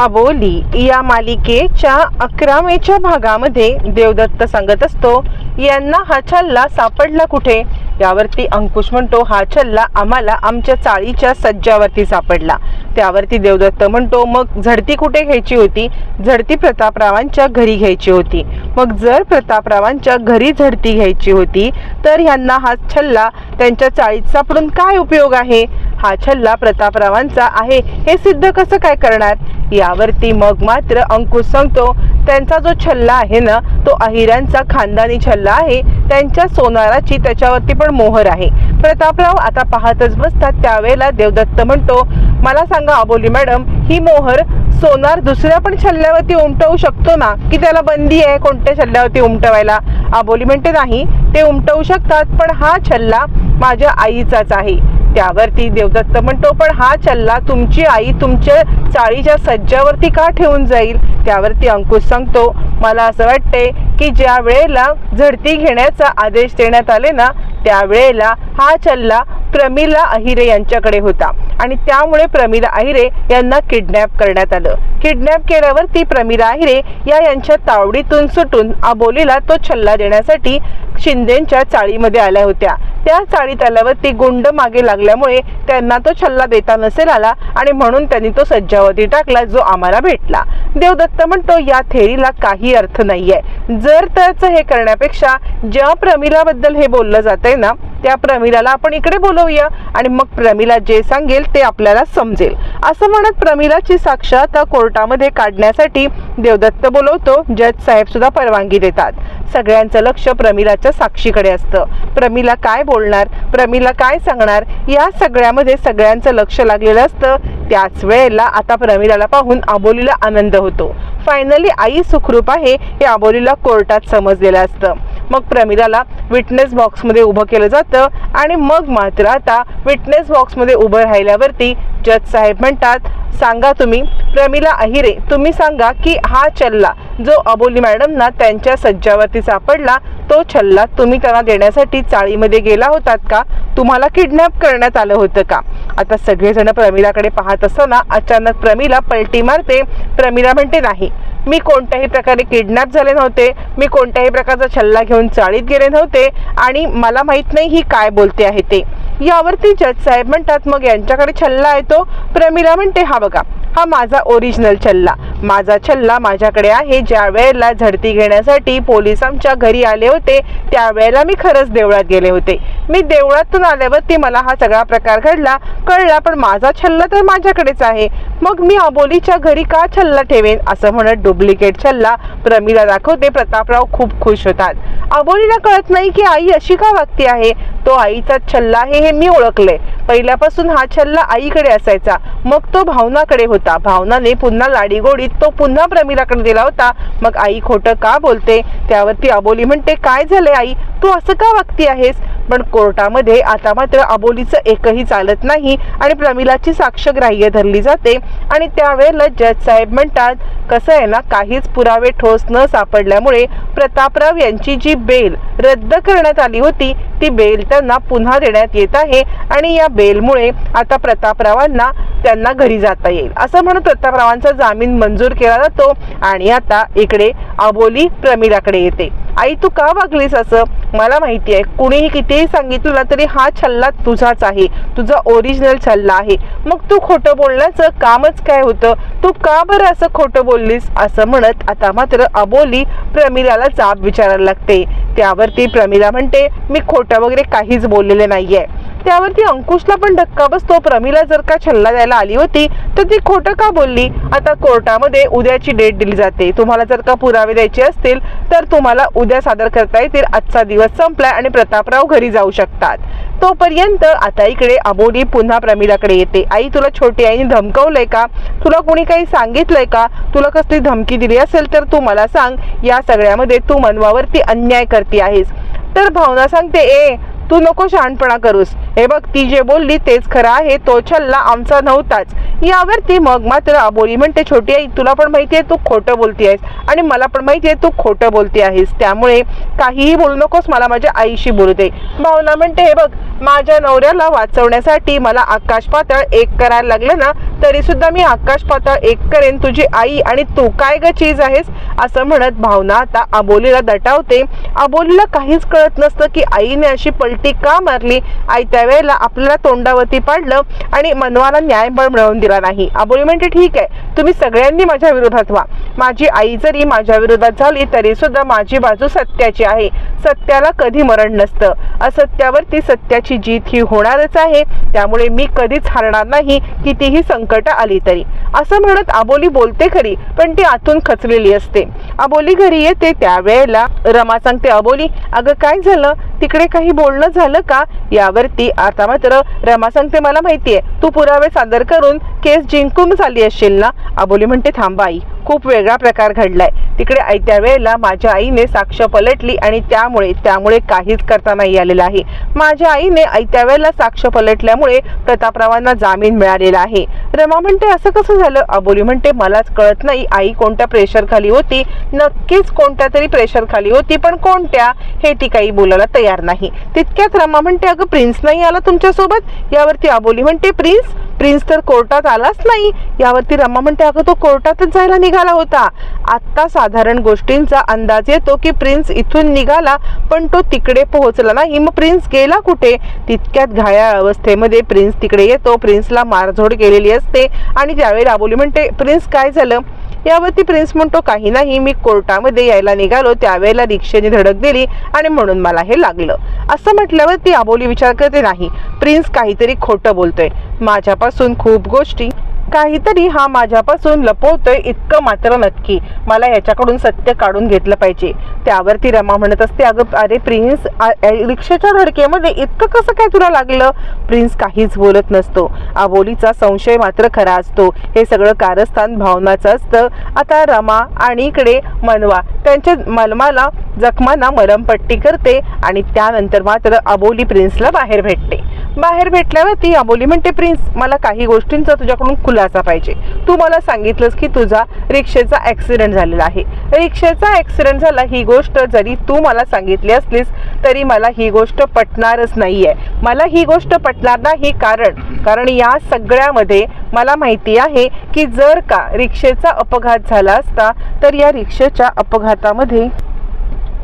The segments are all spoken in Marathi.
अबोली या मालिकेच्या अकरावेच्या भागामध्ये देवदत्त सांगत असतो यांना हा छल्ला सापडला कुठे? यावरती अंकुश म्हणतो हा छल्ला आम्हाला आमच्या चाळीच्या सज्जावरती सापडला. त्यावरती देवदत्त म्हणतो मग झडती कुठे घ्यायची होती? झडती प्रतापरावांच्या घरी घ्यायची होती. मग जर प्रतापरावांच्या घरी झडती घ्यायची होती तर ह्यांना हा छल्ला त्यांच्या चाळीत सापडून काय उपयोग आहे? हा छल्ला प्रतापरावांचा आहे. हे सिद्ध कसं काय करणार? यावरती मग मात्र अंकुश सांगतो त्यांचा जो छल्ला आहे ना तो अहिरांचा खानदानी छल्ला आहे. त्यांच्या सोनाराची त्याच्यावरती पण मोहर आहे. प्रतापराव आता पाहतच बसतात. त्यावेळेला देवदत्त म्हणतो मला सांगा अबोली मॅडम ही मोहर सोनार दुसऱ्या पण छल्ल्यावरती उमटवू शकतो ना? की त्याला बंदी आहे कोणत्या छल्ल्यावरती उमटवायला? अबोली म्हणते नाही ते उमटवू शकतात पण हा छल्ला माझ्या आईचाच आहे. त्यावरती देवदत्त म्हणतो पण हा चल्ला तुमची आई तुमच्या चाळीच्या सज्जावरती का ठेवून जाईल? त्यावरती अंकुश सांगतो मला असं वाटते की ज्या वेळेला झडती घेण्याचा आदेश देण्यात आले ना त्यावेळेला हा चल्ला प्रमिला अहिरे यांच्याकडे होता. आणि त्यामुळे प्रमिला अहिरे यांना किडनॅप करण्यात आलं. किडनॅप केल्यावर ती प्रमिला अहिरे या यांच्या तावडीतून सुटून आबोलीला तो छल्ला देण्यासाठी शिंदेच्या चाळीमध्ये आल्या होत्या. त्या चाळीत आल्यावर ती गुंड मागे लागल्यामुळे त्यांना तो छल्ला देता नसेल आला आणि म्हणून त्यांनी तो सज्जावधी टाकला जो आम्हाला भेटला. देवदत्त म्हणतो या थेरीला काही अर्थ नाहीये. जर त्याचं हे करण्यापेक्षा ज्या प्रमिलाबद्दल हे बोललं जात आहे ना त्या प्रमिलाला आपण इकडे बोलवूया आणि मग प्रमिला जे सांगेल ते आपल्याला समजेल. असं म्हणत प्रमिलाची साक्ष आता कोर्टामध्ये काढण्यासाठी देवदत्त बोलवतो जज साहेब सुद्धा परवानगी देतात. सगळ्यांचं लक्ष प्रमिलाच्या साक्षीकडे असतं. प्रमिला काय बोलणार? प्रमिला काय सांगणार? या सगळ्यामध्ये सगळ्यांचं लक्ष लागलेलं असतं. त्याच वेळेला आता प्रमिलाला पाहून आबोलीला आनंद होतो. फायनली आई सुखरूप आहे हे आबोलीला कोर्टात समजलेलं असतं. मग प्रमिलाला विटनेस बॉक्समध्ये उभं केलं जातं. आणि मग मात्र आता विटनेस बॉक्समध्ये उभं राहिल्यावरती जज साहेब म्हणतात सांगा तुम्ही प्रमिला अहिरे तुम्ही सांगा की हा चल्ला जो अबोली मॅडमना त्यांच्या सज्जावरती सापडला तो छल्ला तुम्ही त्यांना देण्यासाठी चाळीमध्ये गेला होतात का? तुम्हाला किडनॅप करण्यात आलं होतं का? आता सगळेजण प्रमिलाकडे पाहत असताना अचानक प्रमिला पलटी मारते. प्रमिला म्हणते नाही मी कोणत्याही प्रकारे किडनॅप झाले नव्हते. मी कोणत्याही प्रकारचा छल्ला घेऊन चाळीत गेले नव्हते. आणि मला माहीत नाही ही काय बोलते आहे ते. यावरती जज साहेब म्हणतात मग यांच्याकडे छल्ला आहे तो. प्रमिला म्हणते हा बघा हा माझा ओरिजिनल छल्ला. माझा छल्ला माझ्याकडे आहे. ज्या वेळेला झडती घेण्यासाठी पोलीस आमच्या घरी आले होते त्यावेळेला मी खरंच देवळात गेले होते. मी देवळातून आल्यावरती मला हा सगळा प्रकार घडला. कळला पण माझा छल्ला तर माझ्याकडेच आहे. मग मी अबोलीच्या घरी का छल्ला ठेवेन? असं म्हणत डुप्लिकेट छल्ला प्रमिला दाखवते. प्रतापराव खूप खुश होतात. अबोलीला कळत नाही की आई अशी का वागती आहे? तो आईचा छल्ला आहे हे मी ओळखले पहिल्यापासून हा छल्ला आईकडे असायचा. मग तो भावनाकडे होता. भावनाने पुन्हा लाडीगोडीत तो पुन्हा प्रमिलाकडे दिला होता. मग आई खोटं का बोलते? त्यावरती अबोली म्हणते काय झालंय आई? तू असं का वागती आहेस? पण कोर्टामध्ये आता मात्र अबोलीचं एकही चालत नाही आणि प्रमिलाची साक्ष ग्राह्य धरली जाते. आणि त्यावेळेला जज साहेब म्हणतात कसं आहे ना काहीच पुरावे ठोस न सापडल्यामुळे प्रतापराव यांची जी बेल रद्द करण्यात आली होती ती बेल त्यांना पुन्हा देण्यात येत आहे आणि या बेलमुळे आता प्रतापरावांना त्यांना घरी जाता येईल. असं म्हणून प्रतापरावांचा जामीन मंजूर केला जातो आणि आता इकडे अबोली प्रमिलाकडे येते. आई तू का वागलीस असं? मला माहिती आहे. कुणीही कितीही सांगितलं ना तरी हा छल्ला तुझाच आहे. तुझा ओरिजिनल छल्ला आहे. मग तू खोटं बोलण्याचं कामच काय होतं? तू का बरं असं खोटं बोललीस? असं म्हणत आता मात्र अबोली प्रमिलाला जाब विचारायला लागते. त्यावरती प्रमिला म्हणते मी खोटं वगैरे काहीच बोललेले नाहीये. त्यावरती अंकुशला पण धक्का बसतो. प्रमिला जर का छल्ला द्यायला आली होती तर ती खोटं का बोलली? आता कोर्टामध्ये उद्याची डेट दिली जाते. तुम्हाला जर का पुरावे द्यायचे असतील तर तुम्हाला उद्या सादर करता येतील. आजचा दिवस संपलाय आणि प्रतापराव घरी जाऊ शकतात. तोपर्यंत आता इकडे अबोली पुन्हा प्रमिलाकडे येते. आई तुला छोटी आईने धमकवलंय का? तुला कोणी काही सांगितलंय का? तुला कसली धमकी दिली असेल तर तू मला सांग. या सगळ्यामध्ये तू मनवावरती अन्याय करते आहेस. तर भावना सांगते ए तू नको शहाणपणा करूस. हे बघ ती जे बोलली तेच खरं आहे. तो छल्ला आमचा नव्हताच. यावरती मग मात्र अबोली म्हणते छोटी आई तुला पण माहिती आहे तू खोटं बोलती आहेस. आणि मला पण माहिती आहे तू खोटं बोलती आहेस. त्यामुळे काहीही बोलू नकोस मला माझ्या आईशी बोलू दे. भावना म्हणते हे बघ माझ्या नवऱ्याला वाचवण्यासाठी मला आकाश पातळ एक करायला लागलं ना तरी सुद्धा मी आकाश पातळ एक करेन. तुझी आई आणि तू काय ग चीज आहेस? असं म्हणत भावना आता अबोलीला दटावते. अबोलीला काहीच कळत नसतं की आईने अशी पलटी का मारली? आई त्यावेळेला आपल्याला तोंडावरती पाडलं आणि मनवाला न्याय पण मिळवून दिला नाही. अबोली ठीक आहे तुम्ही सगळ्यांनी माझ्या विरोधात व्हा. माझी आई जरी माझ्या विरोधात झाली तरी सुद्धा माझी बाजू सत्याची आहे. सत्याला कधी मरण नसतं. असत्यावरती सत्याची जीत ही होणारच आहे. त्यामुळे मी कधीच हरणार नाही कितीही संकट आली तरी. असं म्हणत आबोली बोलते खरी पण ती आतून खचलेली असते. आबोली घरी येते त्यावेळेला रमा सांगते अबोली अगं काय झालं? तिकडे काही बोलणं झालं का? यावरती आता मात्र रमा सांगते मला माहितीये तू पुरावे सादर करून केस जिंकून झाली असशील ना? अबोली म्हणते थांबा आई. खूप वेगळा प्रकार घडलाय. तिकडे आयत्या वेळेला माझ्या आईने साक्ष पलटली आणि त्यामुळे त्यामुळे काहीच करता नाही आलेलं आहे. माझ्या आईने आयत्या वेळेला साक्ष पलटल्यामुळे प्रतापरावांना जामीन मिळालेला आहे. रमा म्हणते असं कसं झालं? अबोली म्हणते मलाच कळत नाही. आई कोणत्या प्रेशर खाली होती? नक्कीच कोणत्या तरी प्रेशर खाली होती पण कोणत्या? हे ती काही बोलायला तयार नाही. तितक्यात रमा म्हणते अगं प्रिन्स नाही आला तुमच्यासोबत? यावरती अबोली म्हणते प्रिन्स प्रिन्स तर कोर्टात आलाच नाही. यावरती रमा म्हणते अगं तो कोर्टातच जायला निघाला होता. आत्ता साधारण गोष्टींचा अंदाज येतो की प्रिन्स इथून निघाला पण तो तिकडे पोहोचला नाही. मग प्रिन्स गेला कुठे? तितक्यात घायाळ अवस्थेमध्ये प्रिन्स तिकडे येतो. प्रिन्सला मारझोड केलेली असते. आणि त्यावेळी राबोली म्हणते प्रिन्स काय झालं? यावरती प्रिन्स म्हणतो काही नाही मी कोर्टामध्ये यायला निघालो त्यावेळेला रिक्षेने धडक दिली आणि म्हणून मला हे लागलं. असं म्हटल्यावर ती आबोली विचार करते नाही प्रिन्स काहीतरी खोटं बोलतोय. माझ्यापासून खूप गोष्टी काहीतरी हा माझ्यापासून लपवतोय इतकं मात्र नक्की. मला याच्याकडून सत्य काढून घेतलं पाहिजे. त्यावरती रमा म्हणत असते अगं अरे प्रिन्स रिक्षेच्या धडकेमध्ये इतकं कसं काय तुला लागलं? प्रिन्स काहीच बोलत नसतो. आबोलीचा संशय मात्र खरा असतो. हे सगळं कारस्थान भावनाचं असतं. आता रमा आणि इकडे मनवा त्यांच्या मलमाला जखमांना मलमपट्टी करते आणि त्यानंतर मात्र अबोली प्रिन्सला बाहेर भेटते. बाहेर भेटल्यावर ती अबोली म्हणते प्रिन्स मला काही गोष्टींचा तुझ्याकडून खुलासा पाहिजे. तू मला सांगितलंस की तुझा रिक्षेचा ॲक्सिडेंट झालेला आहे. रिक्षेचा ॲक्सिडेंट झाला ही गोष्ट जरी तू मला सांगितली असलीस तरी मला ही गोष्ट पटणारच नाही आहे मला ही गोष्ट पटणार नाही. कारण कारण या सगळ्यामध्ये मला माहिती आहे की जर का रिक्षेचा अपघात झाला असता तर या रिक्षेच्या अपघातामध्ये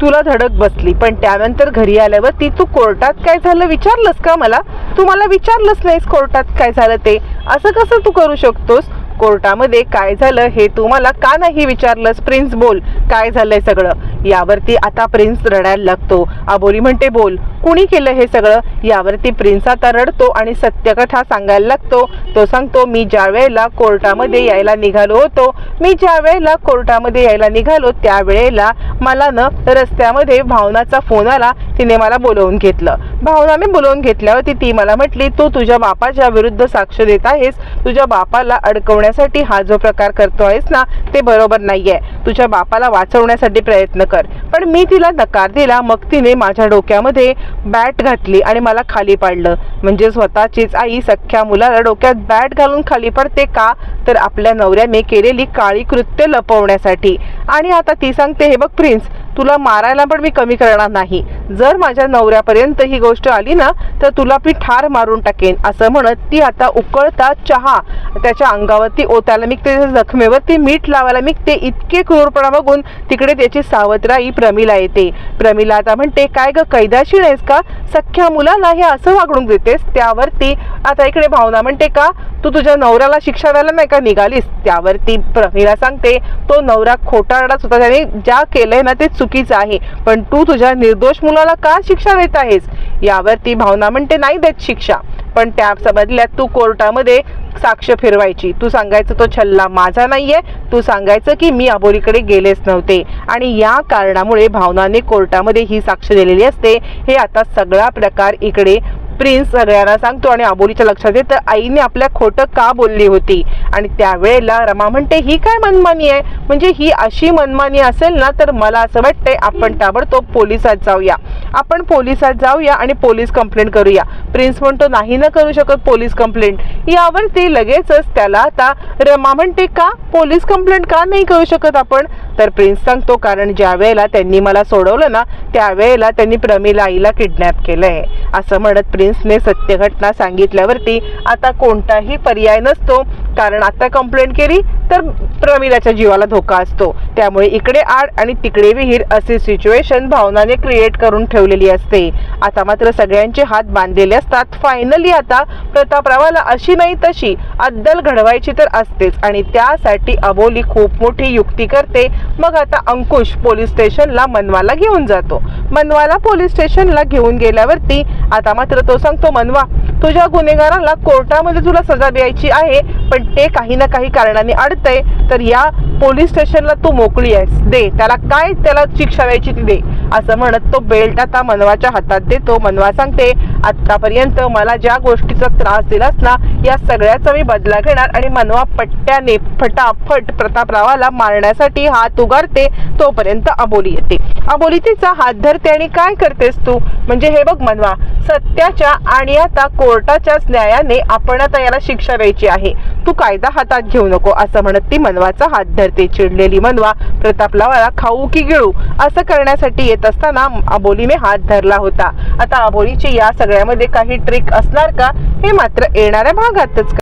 तुला धडक बसली पण त्यानंतर घरी आल्यावर ती तू कोर्टात काय झालं विचारलंस का मला? तू मला विचारलंच नाहीस कोर्टात काय झालं ते. असं कसं तू करू शकतोस? कोर्टामध्ये काय झालं हे तू मला का नाही विचारलंस? प्रिन्स बोल काय झालंय सगळं? यावरती आता प्रिन्स रडायला लागतो. आबोली म्हणते बोल कुणी केलं हे सगळं? यावरती प्रिन्स आता रडतो आणि सत्यकथा सांगायला लागतो. तो सांगतो मी ज्या वेळेला कोर्टामध्ये यायला निघालो होतो मी ज्या वेळेला कोर्टामध्ये यायला निघालो त्यावेळेला मला न रस्त्यामध्ये भावनाचा फोन आला. तिने मला बोलवून घेतलं. भावनाने बोलवून घेतल्यावरती ती मला म्हटली तू तुझ्या बापाच्या विरुद्ध साक्ष देत आहेस. तुझ्या बापाला अडकवण्यासाठी हा जो प्रकार करतो आहेस ना ते बरोबर नाही आहे तुझ्या बापाला वाचवण्यासाठी प्रयत्न कर. पण मी तिला नकार दिला. मग तिने माझ्या डोक्यामध्ये बॅट घातली आणि मला खाली पाडलं. म्हणजे स्वतःचीच आई सख्ख्या मुलाला डोक्यात बॅट घालून खाली पडते का? तर आपल्या नवऱ्याने केलेली काळी कृत्य लपवण्यासाठी. आणि आता ती सांगते हे बघ प्रिन्स तुला मारायला पण मी कमी करणार नाही. जर माझ्या नवऱ्यापर्यंत ही गोष्ट आली ना तर तुला मी ठार मारून टाकेन असं म्हणत ती आता उकळता चहा त्याच्या अंगावरती ओतायला मी त्याच्या जखमेवरती मीठ लावायला निघते इतके क्रूरपणा बघून तिकडे त्याची सावत्राई प्रमिला येते. प्रमिला आता म्हणते काय ग कैदाशीर आहेस का? सख्ख्या मुलाला हे असं वागणूक देतेस? त्यावरती आता इकडे भावना म्हणते का तू तुझ्या नवऱ्याला शिक्षा द्यायला नाही का निघालीस? त्यावरती प्रमिला सांगते तो नवरा खोटारडाच होता त्याने ज्या केलंय ना ते चुक चुकीचं आहे. पण तू तुझ्या निर्दोष मुलाला का शिक्षा देत आहेस? यावरती भावना म्हणते नाही देत शिक्षा. पण त्या बदल्यात तू कोर्टामध्ये साक्ष फिरवायची. तू सांगायचं तो छल्ला माझा नाहीये. तू सांगायचं की मी अबोलीकडे गेलेच नव्हते. आणि या कारणामुळे भावनाने कोर्टामध्ये ही साक्ष दिलेली असते. हे आता सगळा प्रकार इकडे प्रिन्स सगळ्यांना सांगतो आणि आबोलीच्या लक्षात येतं आईने आपल्या खोटं का बोलली होती? आणि त्यावेळेला रमा म्हणते ही काय मनमानी आहे? म्हणजे ही अशी मनमानी असेल ना तर मला असं वाटतंय आपण ताबडतोब पोलिसात जाऊया. आपण पोलिसात जाऊया आणि पोलीस कंप्लेंट करूया. प्रिन्स म्हणतो नाही ना करू शकत पोलीस कंप्लेंट. यावरती लगेचच त्याला आता रमा म्हणते का? पोलीस कंप्लेंट का नाही करू शकत आपण? तर प्रिन्स सांगतो कारण ज्या वेळेला त्यांनी मला सोडवलं ना त्यावेळेला त्यांनी प्रमिला आईला किडनॅप केलंय. असं म्हणत प्रिन्स प्रिन्सने सत्य घटना सांगितल्यावरती आता कोणताही पर्याय नसतो. कारण आता कंप्लेंट केली तर प्रमिलाच्या जीवाला धोका असतो. त्यामुळे इकडे आड आणि तिकडे विहीर असे सिच्युएशन भावनाने क्रिएट करून ठेवलेली असते. आता मात्र सगळ्यांचे हात बांधलेले असतात. फायनली आता प्रतापरावाला अशी नाही तशी अद्दल घडवायची तर असतेच आणि त्यासाठी अबोली खूप मोठी युक्ती करते. मग आता अंकुश पोलीस स्टेशनला मनवाला घेऊन जातो. मनवाला पोलीस स्टेशनला घेऊन गेल्यावरती आता मात्र तो सांगतो मनवा तुझ्या गुन्हेगाराला कोर्टामध्ये तुला सजा द्यायची आहे पण ते काही ना काही कारणाने अडतंय. तर या पोलीस स्टेशनला तू मोकळी आहेस. दे त्याला काय त्याला शिक्षा द्यायची ती दे. असं म्हणत तो बेल्ट आता मनवाच्या हातात देतो. मनवा सांगते आतापर्यंत मला ज्या गोष्टीचा त्रास दिलास ना या सगळ्याचा मी बदला घेणार आणि मनवा पट्ट्याने फटाफट प्रतापरावाला मारण्यासाठी हात उगारते तोपर्यंत अबोली येते. अबोली तिचा हात धरते आणि काय करतेस तू? म्हणजे हे बघ मनवा सत्याच्या आणि आता कोर्टाच्याच न्यायाने आपण आता याला शिक्षा द्यायची आहे. तू कायदा हातात घेऊ नको असं म्हणत ती मनवाचा हात धरते. चिडलेली मनवा प्रतापरावाला खाऊ की गिळू असं करण्यासाठी येत असताना अबोलीने हात धरला होता. आता अबोलीची या सगळ्यामध्ये काही ट्रिक असणार का हे मात्र येणाऱ्या भागातच